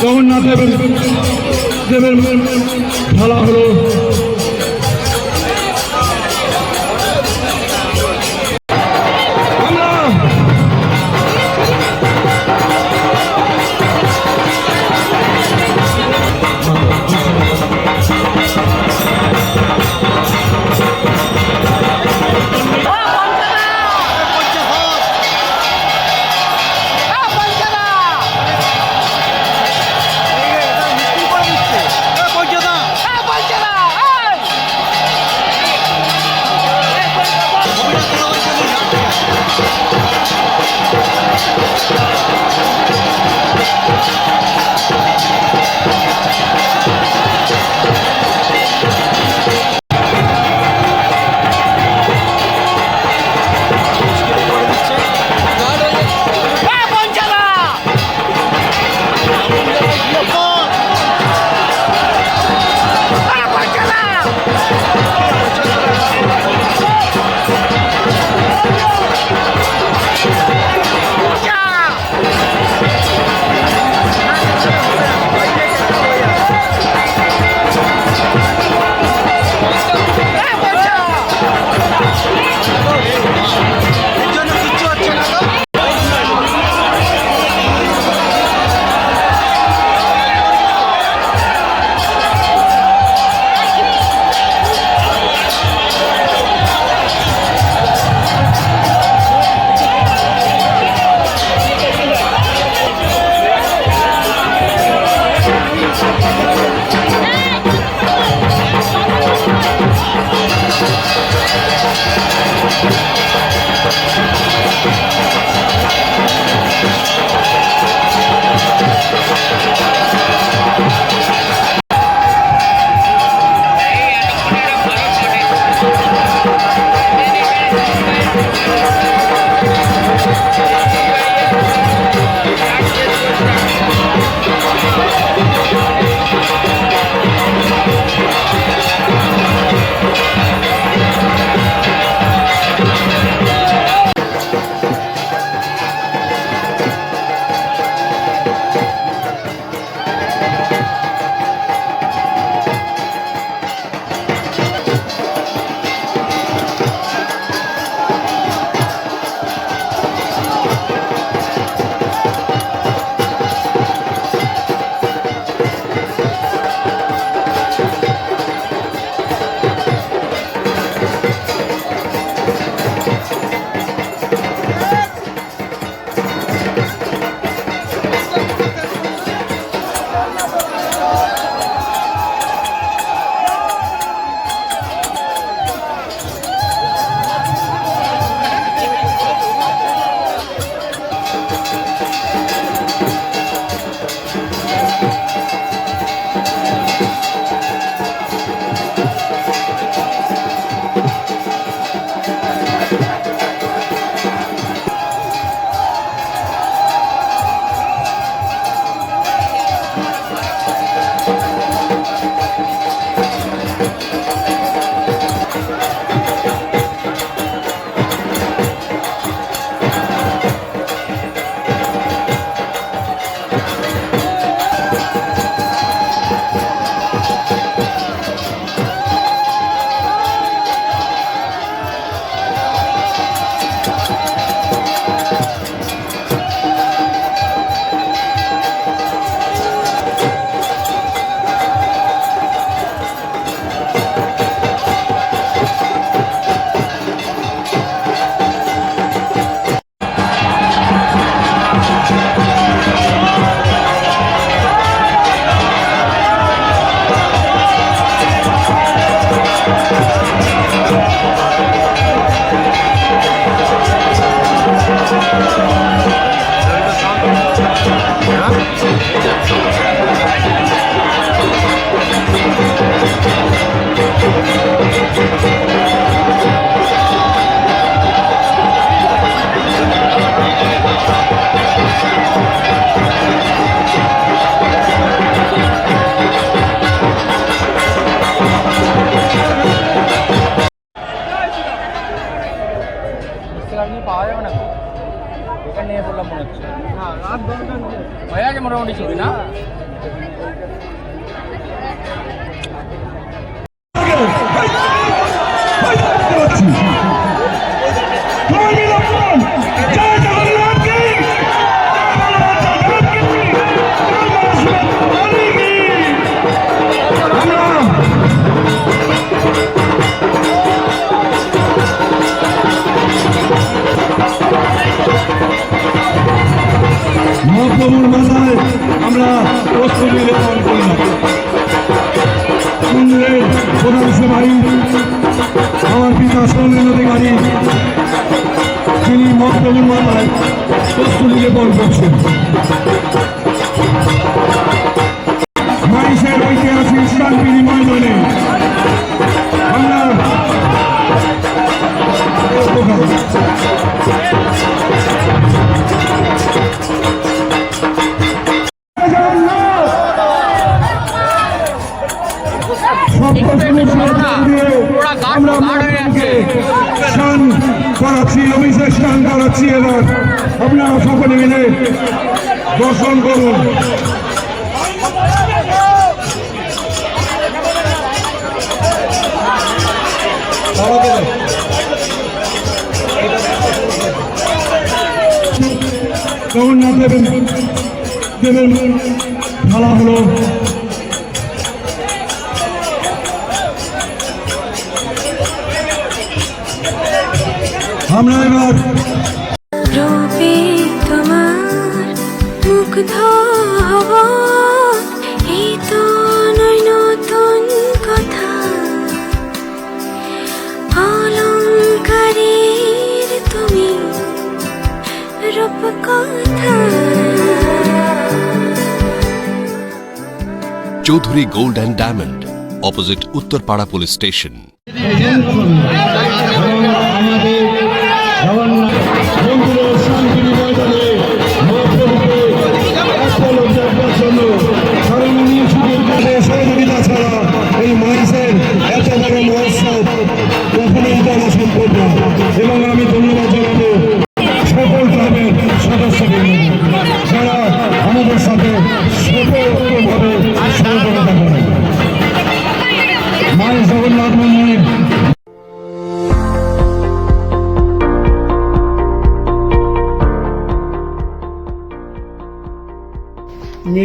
জগন্নাথ দেবের দেবের ঢালা হলো 아! করছেন মাইসের ঐতিহাসিক স্থান বিনিময় বলে আমরা করাচ্ছি অভিষেক স্নান করাচ্ছি এবার আপনারা সকলে মিলে দর্শন করুন। জগন্নাথ দেবেন দেবেন ঢালা হলো আমরা এবার Chowdhury gold and diamond opposite Uttarpara police station. আমাদের জগন্নাথ মন্দিরের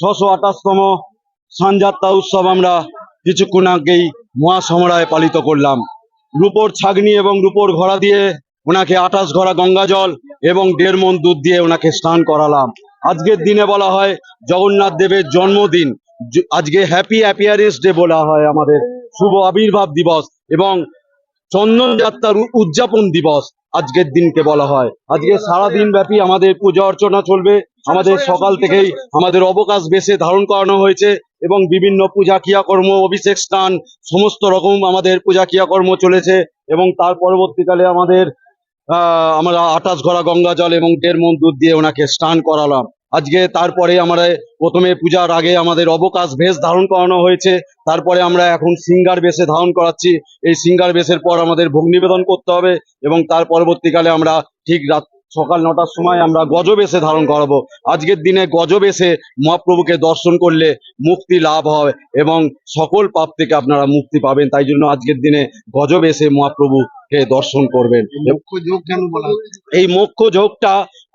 ছশো আঠাশতম সানযাত্রা উৎসব আমরা কিছুক্ষণ আগেই মহাসমরায় পালিত করলাম। রূপোর ছাগনি এবং রূপোর ঘোড়া দিয়ে ওনাকে আঠাশ ঘোড়া গঙ্গা জল এবং দেড় মন দুধ দিয়ে ওনাকে স্নান করালাম। আজকের দিনে বলা হয় জগন্নাথ দেবের জন্মদিন। আজকে হ্যাপি অ্যাপিয়ারেন্স ডে বলা হয় আমাদের। শুভ আবির্ভাব দিবস এবং চন্দন যাত্রার উদযাপন দিবস আজকের দিনকে বলা হয়। আজকে সারা দিন ব্যাপী আমাদের পূজা অর্চনা চলবে। আমাদের সকাল থেকেই আমাদের অবকাশ বেশে ধারণ করানো হয়েছে এবং বিভিন্ন পূজা ক্রিয়াকর্ম অভিষেক স্নান সমস্ত রকম আমাদের পূজা ক্রিয়াকর্ম চলেছে এবং তার পরবর্তীকালে আমাদের আহ, আমরা আটাশ ঘোড়া গঙ্গা জল এবং দেড় মন দুধ দিয়ে ওনাকে স্নান করালাম। আজকে তারপরে আমরা প্রথমে পূজার আগে আমাদের অবকাশ বেশ ধারণ করানো হয়েছে। তারপরে আমরা এখন সিঙ্গার বেশে ধারণ করাচ্ছি। এই সিঙ্গার বেশের পর আমাদের ভোগ নিবেদন করতে হবে এবং তার পরবর্তীকালে আমরা ঠিক রাত সকাল নটার সময় আমরা গজবেশে ধারণ করাবো। আজকের দিনে গজবেশে মহাপ্রভুকে দর্শন করলে মুক্তি লাভ হয় এবং সকল পাপ থেকে আপনারা মুক্তি পাবেন। তাই জন্য আজকের দিনে গজবেশে মহাপ্রভুকে দর্শন করবেন। এই মোক্ষ যোগটা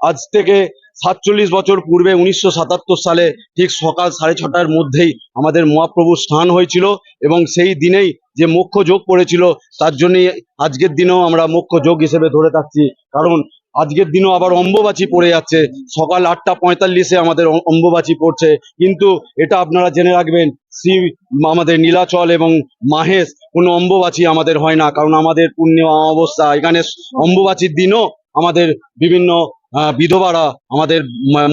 আজ থেকে সাতচল্লিশ বছর পূর্বে উনিশশো সাতাত্তর সালে ঠিক সকাল সাড়ে ছটার মধ্যেই আমাদের মহাপ্রভু স্নান হয়েছিল এবং সেই দিনেই যে মোক্ষ যোগ পড়েছিল তার জন্যই আজকের দিনেও আমরা মোক্ষ যোগ হিসেবে ধরে থাকছি। কারণ আজকের দিনও আবার অম্বুবাচী পড়ে যাচ্ছে। সকাল আটটা পঁয়তাল্লিশে আমাদের অম্বুবাচী পড়ছে। কিন্তু এটা আপনারা জেনে রাখবেন, শ্রী আমাদের নীলাচল এবং মাহেশ, কোনো অম্বুবাচী আমাদের হয় না। কারণ আমাদের পুণ্য অবস্থা এখানে অম্বুবাচীর দিনও আমাদের বিভিন্ন বিধবারা আমাদের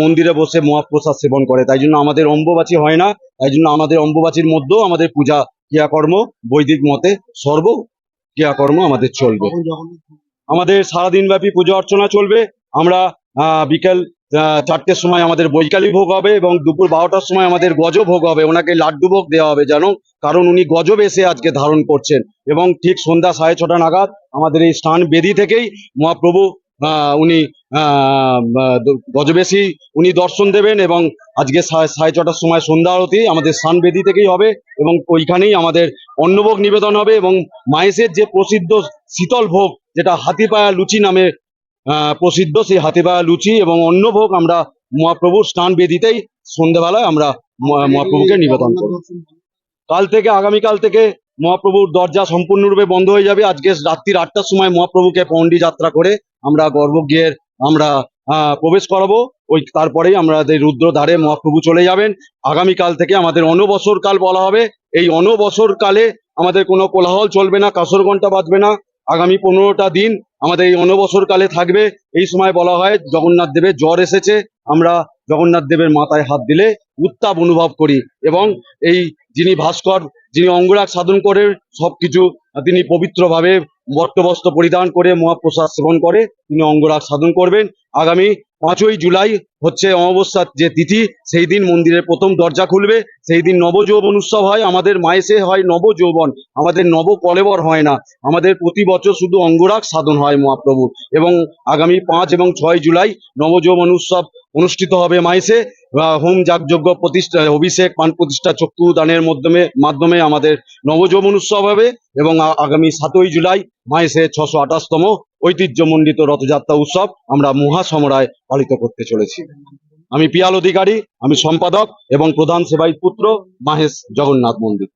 মন্দিরে বসে মহাপ্রসাদ সেবন করে। তাই জন্য আমাদের অম্বুবাচী হয় না। তাই জন্য আমাদের অম্বুবাচীর মধ্যেও আমাদের পূজা, ক্রিয়াকর্ম, বৈদিক মতে সর্ব ক্রিয়াকর্ম আমাদের চলবে। আমাদের সারাদিন ব্যাপী পুজো অর্চনা চলবে। আমরা বিকেল চারটের সময় আমাদের বৈকালী ভোগ হবে এবং দুপুর বারোটার সময় আমাদের গজ ভোগ হবে। ওনাকে লাড্ডু ভোগ দেওয়া হবে জানো কারণ উনি গজব এসে আজকে ধারণ করছেন। এবং ঠিক সন্ধ্যা সাড়ে ছটা নাগাদ আমাদের এই স্থান বেদি থেকেই মহাপ্রভু উনি গজবেশী উনি দর্শন দেবেন এবং আজকে সাড়ে ছটার সময় সন্ধ্যা আরতি আমাদের স্থান বেদি থেকেই হবে এবং ওইখানেই আমাদের অন্নভোগ নিবেদন হবে এবং মায়েসের যে প্রসিদ্ধ শীতল ভোগ যেটা হাতিপায়া লুচি নামে প্রসিদ্ধ, সেই হাতিপায়া লুচি এবং অন্নভোগ আমরা মহাপ্রভুর স্নান বেদিতেই সন্ধ্যেবেলায় আমরা মহাপ্রভুকে নিবেদন করব। কাল থেকে, আগামীকাল থেকে মহাপ্রভুর দরজা সম্পূর্ণরূপে বন্ধ হয়ে যাবে। আজকে রাত্রির আটটার সময় মহাপ্রভুকে পণ্ডি যাত্রা করে আমরা গর্ভগৃহের আমরা প্রবেশ করাবো। ওই তারপরেই আমাদের রুদ্রদ্বারে মহাপ্রভু চলে যাবেন। আগামীকাল থেকে আমাদের অনবসর কাল বলা হবে। এই অনবসর কালে আমাদের কোনো কোলাহল চলবে না কাসর ঘণ্টা বাজবে না। আগামী পনেরোটা দিন আমাদের এই অনবসর কালে থাকবে। এই সময় বলা হয়, জগন্নাথ দেবের জ্বর এসেছে। আমরা জগন্নাথ দেবের মাথায় হাত দিলে উত্তাপ অনুভব করি এবং এই যিনি ভাস্কর, যিনি অঙ্গরাগ সাধন করে সবকিছু, তিনি পবিত্রভাবে বট্টবস্ত্র পরিধান করে মহাপ্রসাদ সেবন করে তিনি অঙ্গরাগ সাধন করবেন। আগামী পাঁচই জুলাই হচ্ছে অমাবস্যার যে তিথি, সেই দিন মন্দিরের প্রথম দরজা খুলবে। সেই দিন নবযৌবন উৎসব হয়। আমাদের মায়েসে হয় নবযৌবন। আমাদের নব কলেবর হয় না। আমাদের প্রতি বছর শুধু অঙ্গরাগ সাধন হয় মহাপ্রভু এবং আগামী পাঁচ এবং ছয় জুলাই নবযৌবন উৎসব অনুষ্ঠিত হবে মাইসে। হোম যাগযজ্ঞ প্রতিষ্ঠা, অভিষেক, পান প্রতিষ্ঠা, চক্ষু দানের মাধ্যমে মাধ্যমে আমাদের নবযৌবন উৎসব হবে এবং আগামী সাতই জুলাই মাইসে ছশো আঠাশতম ঐতিহ্যমণ্ডিত রথযাত্রা উৎসব আমরা মহাসমরায় পালিত করতে চলেছি। আমি পিয়াল অধিকারী, আমি সম্পাদক এবং প্রধান সেবাই পুত্র মাহেশ জগন্নাথ মন্দির।